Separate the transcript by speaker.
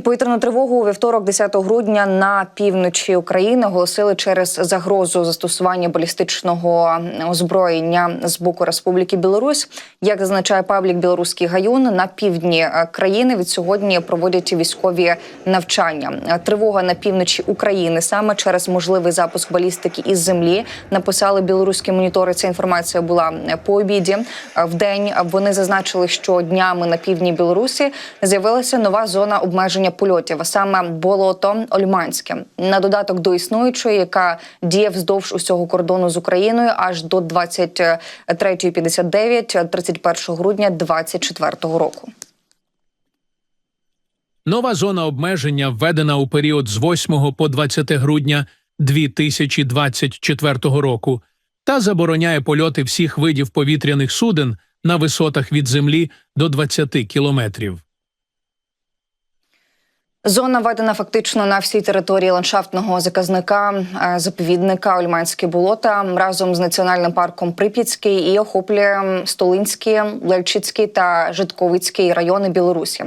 Speaker 1: І повітряну тривогу у вівторок, 10 грудня, на півночі України оголосили через загрозу застосування балістичного озброєння з боку Республіки Білорусь. Як зазначає паблік Білоруський гаюн, на півдні е, країни від сьогодні проводять військові навчання. Е, Тривога на півночі України саме через можливий запуск балістики із землі. Написали білоруські монітори. Ця інформація була е, по обіді. В день вони зазначили, що днями на півдні Білорусі з'явилася нова зона обмеження польотів, а саме болото Ольманське. На додаток до існуючої, яка діє вздовж усього кордону з Україною аж до 23.59 31 грудня 2024 року.
Speaker 2: Нова зона обмеження введена у період з 8 по 20 грудня 2024 року та забороняє польоти всіх видів повітряних суден на висотах від землі до 20 кілометрів.
Speaker 1: Зона введена фактично на всій території ландшафтного заказника е, заповідника Ольманське болота разом з національним парком Прип'ятський і охоплює Столинський, Лельчицький та Житковицький райони Білорусі.